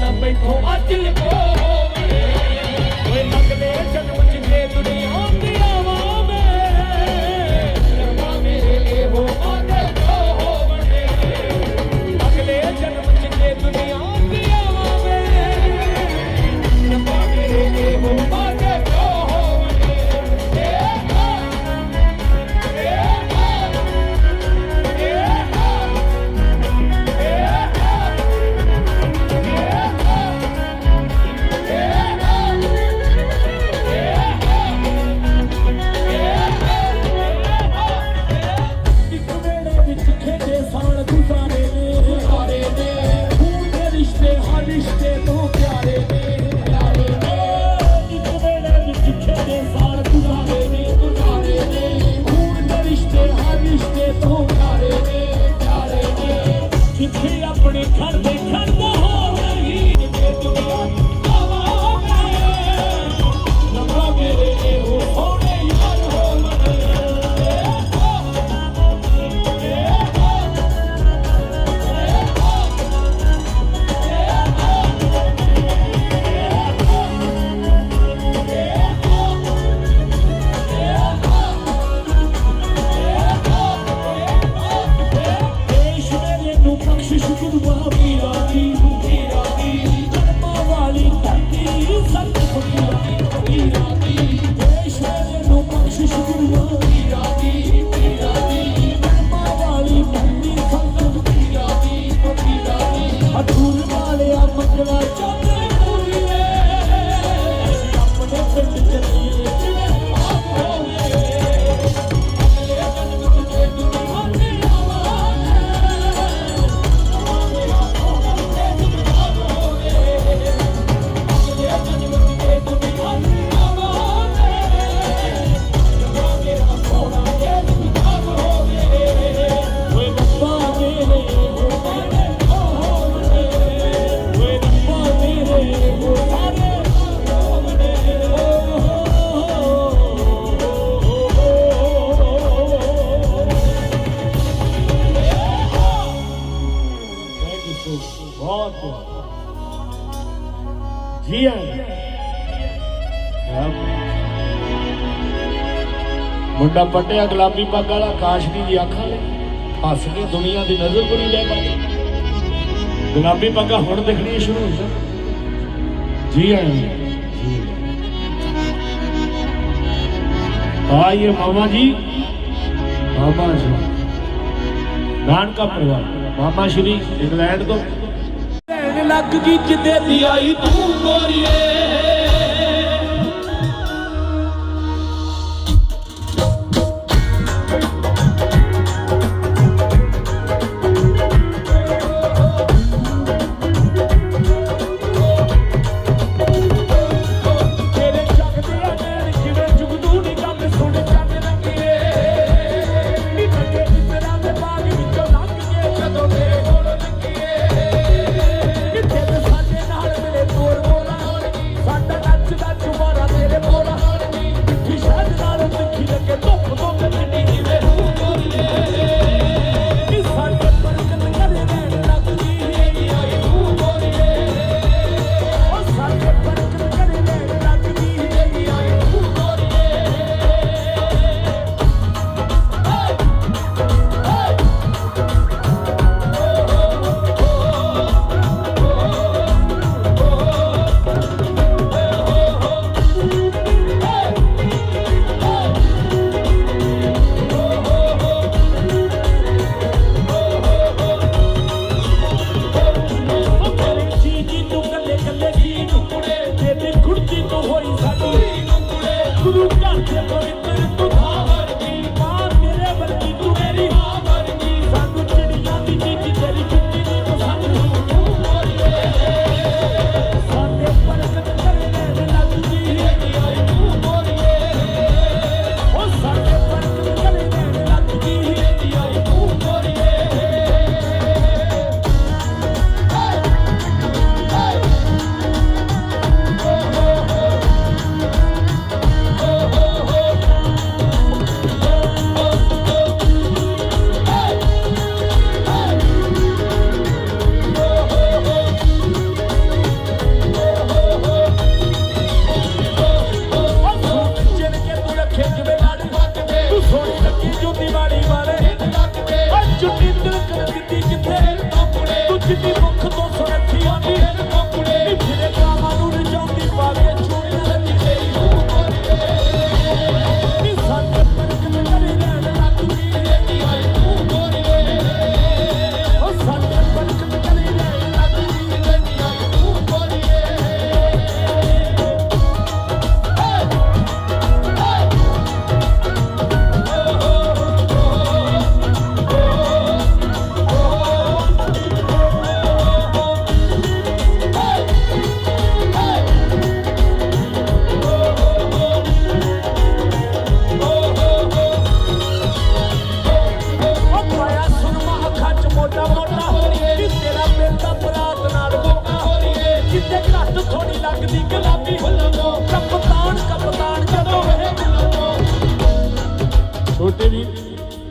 ਨਾ ਬੈਠੋ ਅੱਜ ਲਕੋ ਖੂਨ ਵਾਲਿਆ ਮੰਗਣਾ ਚਾਹੁੰਦਾ ਨੂੰ ਬਹੁਤ ਜੀਆ ਮੁੰਡਾ ਪੱਟਿਆ, ਗੁਲਾਬੀ ਪੱਗ ਵਾਲਾ ਕਾਸ਼ਮੀ ਦੀ ਅੱਖਾਂ ਲੈ ਹੱਸ ਕੇ ਦੁਨੀਆ ਦੀ ਨਜ਼ਰ ਬੁਰੀ ਲੈ ਪਾ ਗੁਲਾਬੀ ਪੱਗਾਂ ਹੁਣ ਦਿਖਣੀ ਸ਼ੁਰੂ ਹੋ ਜਾ ਜੀ ਆਇਆਂ ਆਈਏ ਮਾਮਾ ਜੀ। ਮਾਮਾ ਜੀ। ਨਾਨਕਾ ਪਰਿਵਾਰ। ਮਾਮਾ ਸ਼੍ਰੀ ਇੰਗਲੈਂਡ ਤੋਂ। ਭੈਣ ਲੱਗ ਗਈ ਜਿੱਦੇ ਦੀ ਆਈ ਤੂੰ ਗੋਰੀਏ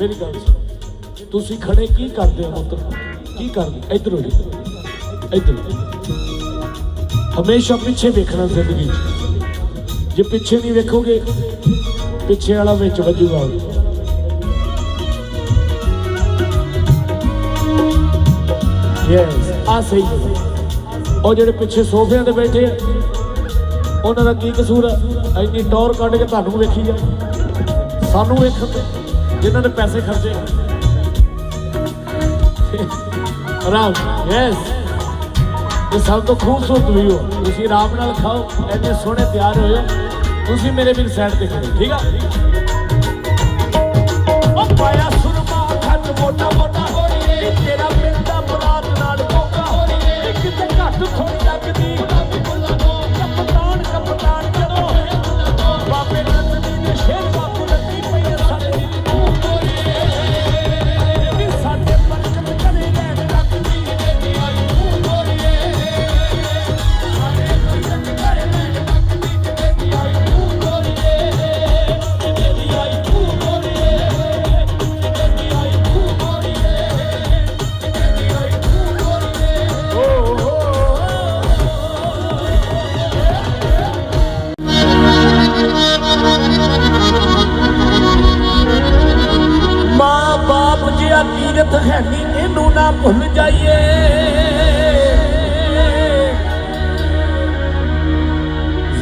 ਮੇਰੀ ਗੱਲ ਸੁਣ। ਤੁਸੀਂ ਖੜੇ ਕੀ ਕਰਦੇ ਹੋ ਪੁੱਤਰ? ਕੀ ਕਰਦੇ? ਇੱਧਰ ਹੋ ਜੀ ਹਮੇਸ਼ਾ ਪਿੱਛੇ ਵੇਖਣਾ ਜ਼ਿੰਦਗੀ 'ਚ। ਜੇ ਪਿੱਛੇ ਨਹੀਂ ਵੇਖੋਗੇ, ਪਿੱਛੇ ਵਾਲਾ ਵਿੱਚ ਵੱਜੂਗਾ ਯੈਸ ਆ ਸਹੀ ਹੈ। ਉਹ ਜਿਹੜੇ ਪਿੱਛੇ ਸੋਫਿਆਂ ਤੇ ਬੈਠੇ ਆ, ਉਹਨਾਂ ਦਾ ਕੀ ਕਸੂਰ ਹੈ ਇੰਨੀ ਟੌਰ ਕੱਢ ਕੇ ਤੁਹਾਨੂੰ ਵੇਖੀ ਜਾ ਸਾਨੂੰ ਵੇਖਣ ਜਿਨ੍ਹਾਂ ਨੇ ਪੈਸੇ ਖਰਚੇ ਆਰਾਮ ਯੈਸ ਇਹ ਸਭ ਤੋਂ ਖੂਬਸੂਰਤ ਵੀਡੀਓ ਤੁਸੀਂ ਆਰਾਮ ਨਾਲ ਖਾਓ ਐਨੇ ਸੋਹਣੇ ਤਿਆਰ ਹੋਏ ਤੁਸੀਂ ਮੇਰੇ ਵੀ ਸਾਈਡ ਤੇ ਖੜੋ ਠੀਕ ਆ ਉਹ ਪਾਇਆ ਸੁਰਮਾ ਖੱਟ ਮੋਟਾ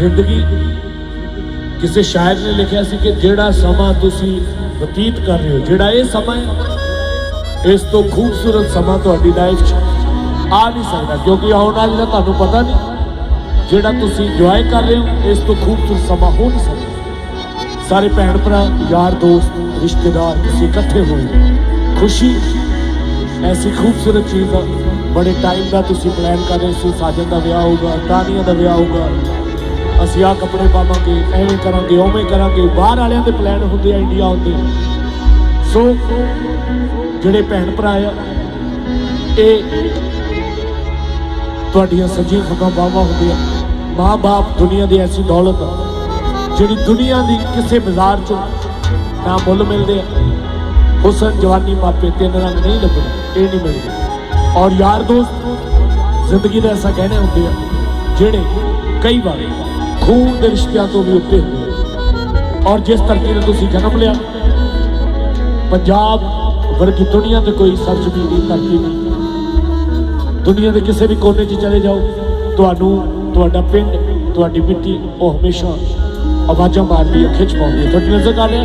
ਜ਼ਿੰਦਗੀ ਕਿਸੇ ਸ਼ਾਇਰ ਨੇ ਲਿਖਿਆ ਸੀ ਕਿ ਜਿਹੜਾ ਸਮਾਂ ਤੁਸੀਂ ਬਤੀਤ ਕਰ ਰਹੇ ਹੋ ਜਿਹੜਾ ਇਹ ਸਮਾਂ ਹੈ ਇਸ ਤੋਂ ਖੂਬਸੂਰਤ ਸਮਾਂ ਤੁਹਾਡੀ ਲਾਈਫ 'ਚ ਆ ਨਹੀਂ ਸਕਦਾ ਕਿਉਂਕਿ ਆਉਣ ਵਾਲੇ ਦਾ ਤੁਹਾਨੂੰ ਪਤਾ ਨਹੀਂ ਜਿਹੜਾ ਤੁਸੀਂ ਇੰਜੋਏ ਕਰ ਰਹੇ ਹੋ ਇਸ ਤੋਂ ਖੂਬਸੂਰਤ ਸਮਾਂ ਹੋ ਨਹੀਂ ਸਕਦਾ ਸਾਰੇ ਭੈਣ ਭਰਾ ਯਾਰ ਦੋਸਤ ਰਿਸ਼ਤੇਦਾਰ ਤੁਸੀਂ ਇਕੱਠੇ ਹੋਏ ਖੁਸ਼ੀ ਐਸੀ ਖੂਬਸੂਰਤ ਚੀਜ਼ ਆ ਬੜੇ ਟਾਈਮ ਦਾ ਤੁਸੀਂ ਪਲਾਨ ਕਰ ਰਹੇ ਸੀ ਸਾਜਨ ਦਾ ਵਿਆਹ ਹੋਊਗਾ ਤਾਨੀਆਂ ਦਾ ਵਿਆਹ ਹੋਊਗਾ ਅਸੀਂ ਆ ਕੱਪੜੇ ਪਾਵਾਂਗੇ, ਐਵੇਂ ਕਰਾਂਗੇ, ਉਵੇਂ ਕਰਾਂਗੇ। ਬਾਹਰ ਵਾਲਿਆਂ ਦੇ ਪਲਾਨ ਹੁੰਦੇ ਆ ਇੰਡੀਆ ਹੁੰਦੇ ਸੋ ਜਿਹੜੇ ਭੈਣ ਭਰਾ ਆ, ਇਹ ਤੁਹਾਡੀਆਂ ਸੱਜੀਆਂ ਖੱਬਾਂ ਬਾਹਾਂ ਹੁੰਦੀਆਂ। ਮਾਂ-ਬਾਪ ਦੁਨੀਆ ਦੀ ਐਸੀ ਦੌਲਤ ਆ, ਜਿਹੜੀ ਦੁਨੀਆ ਦੀ ਕਿਸੇ ਬਾਜ਼ਾਰ 'ਚ ਨਾ ਮੁੱਲ ਮਿਲਦੇ ਆ। ਹੁਸਨ ਜਵਾਨੀ ਮਾਪੇ ਤਿੰਨ ਰੰਗ ਨਹੀਂ ਲੱਭਦੇ ਇਹ ਨਹੀਂ ਮਿਲਦੇ। ਔਰ ਯਾਰ ਦੋਸਤ, ਜ਼ਿੰਦਗੀ ਦਾ ਐਸਾ ਕਹਿਣੇ ਹੁੰਦੇ ਆ, ਜਿਹੜੇ ਕਈ ਵਾਰ ਖੂਨ ਦੇ ਰਿਸ਼ਤਿਆਂ ਤੋਂ ਵੀ ਉੱਤੇ ਔਰ ਜਿਸ ਧਰਤੀ ਤੇ ਤੁਸੀਂ ਜਨਮ ਲਿਆ, ਪੰਜਾਬ ਵਰਗੀ ਦੁਨੀਆ ਤੇ ਕੋਈ ਸਰਜ਼ਮੀਨ ਨਹੀਂ ਧਰਤੀ ਨਹੀਂ। ਦੁਨੀਆ ਦੇ ਕਿਸੇ ਵੀ ਕੋਨੇ 'ਚ ਚਲੇ ਜਾਓ, ਤੁਹਾਨੂੰ ਤੁਹਾਡਾ ਪਿੰਡ, ਤੁਹਾਡੀ ਮਿੱਟੀ, ਉਹ ਹਮੇਸ਼ਾ ਆਵਾਜ਼ਾਂ ਮਾਰਦੀ ਹੈ ਖਿੱਚ ਪਾਉਂਦੀ ਹੈ। ਤੁਹਾਡੀ ਨਜ਼ਰ ਆ ਰਿਹਾ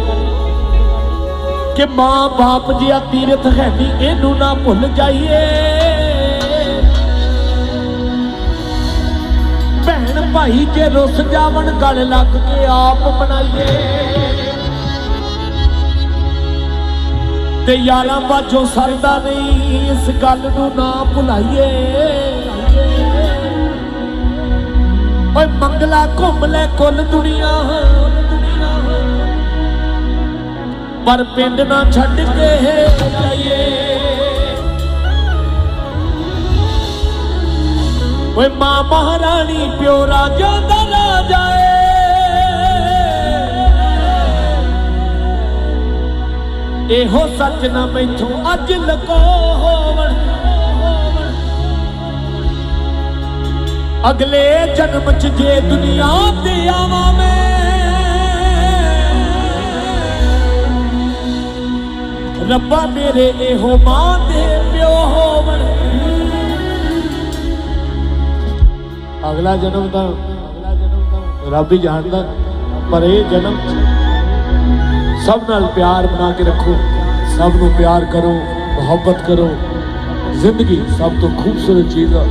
ਕਿ ਮਾਂ ਬਾਪ ਜਿਆ ਤੀਰਥ ਹੈ ਨਹੀਂ ਇਹਨੂੰ ਨਾ ਭੁੱਲ ਜਾਈਏ। ਭੈਣ ਭਾਈ ਜੇ ਰੁੱਸ ਜਾਵਣ, ਗਲ ਲੱਗ ਕੇ ਆਪ ਬਣਾਈਏ ਤੇ ਯਾਰਾਂ ਬਾਝੋਂ ਸਰਦਾ ਨਹੀਂ, ਇਸ ਗੱਲ ਨੂੰ ਨਾ ਭੁਲਾਈਏ। ਓਏ ਮੰਗਲਾ ਘੁੰਮ ਲੈ ਕੁੱਲ ਦੁਨੀਆ। ਪਰ ਪਿੰਡ ਨਾ ਛੱਡ ਕੇ ਜਾਈਏ। ਓਏ ਮਾਂ ਮਹਾਰਾਣੀ, ਪਿਓ ਰਾਜਾ ਦਾ ਰਾਜਾ ਏ। ਇਹੋ ਸੱਚ ਨਾ ਮੈਥੋਂ ਅੱਜ ਲਕੋ ਹੋਵਣ। ਅਗਲੇ ਜਨਮ ਚ ਜੇ ਦੁਨੀਆ ਤੇ ਆਵਾਂ ਮੈਂ, ਰੱਬਾ ਮੇਰੇ ਇਹੋ ਮਾਂ ਦੇ ਪਿਓ ਹੋਵਣ। ਅਗਲਾ ਜਨਮ ਤਾਂ ਰੱਬ ਹੀ ਜਾਣਦਾ, ਪਰ ਇਹ ਜਨਮ ਸਭ ਨਾਲ ਪਿਆਰ ਬਣਾ ਕੇ ਰੱਖੋ, ਸਭ ਨੂੰ ਪਿਆਰ ਕਰੋ, ਮੁਹੱਬਤ ਕਰੋ। ਜ਼ਿੰਦਗੀ ਸਭ ਤੋਂ ਖੂਬਸੂਰਤ ਚੀਜ਼ ਆ।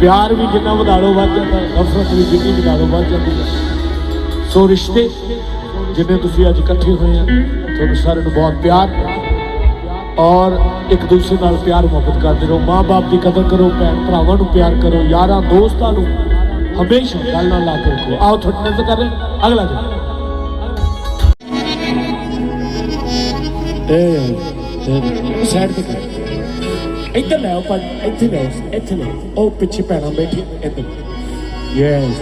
ਪਿਆਰ ਵੀ ਜਿੰਨਾ ਵਧਾੜੋ ਵੱਧ ਜਾਂਦਾ, ਨਫ਼ਰਤ ਵੀ ਜਿੰਨੀ ਵਧਾੜੋ ਵੱਧ ਜਾਂਦੀ ਹੈ ਸੋ ਰਿਸ਼ਤੇ ਜਿੰਨੇ ਤੁਸੀਂ ਅੱਜ ਇਕੱਠੇ ਹੋਏ ਆ, ਤੁਹਾਨੂੰ ਸਾਰਿਆਂ ਨੂੰ ਬਹੁਤ ਪਿਆਰ। ਔਰ ਇੱਕ ਦੂਸਰੇ ਨਾਲ ਪਿਆਰ ਮੁਹੱਬਤ ਕਰਦੇ ਰਹੋ। ਮਾਂ-ਬਾਪ ਦੀ ਕਦਰ ਕਰੋ, ਭੈਣ ਭਰਾਵਾਂ ਨੂੰ ਪਿਆਰ ਕਰੋ, ਯਾਰਾਂ, ਦੋਸਤਾਂ ਨੂੰ ਹਮੇਸ਼ਾ ਗੱਲ ਨਾਲ ਲਾ ਕੇ ਰੱਖੋ। ਆਓ ਤੁਹਾਡੇ ਨਜ਼ਰ ਕਰ ਅਗਲਾ ਜੀ ਇਹ ਸਾਈਡ ਤੇ ਇੱਧਰ ਲੈ ਆਓ ਪਰ ਇੱਥੇ ਲੈ ਇੱਥੇ ਲੈ ਉਹ ਪਿੱਛੇ ਪੈਣਾ ਬੈਠੀ ਇੱਧਰ। ਯੈਸ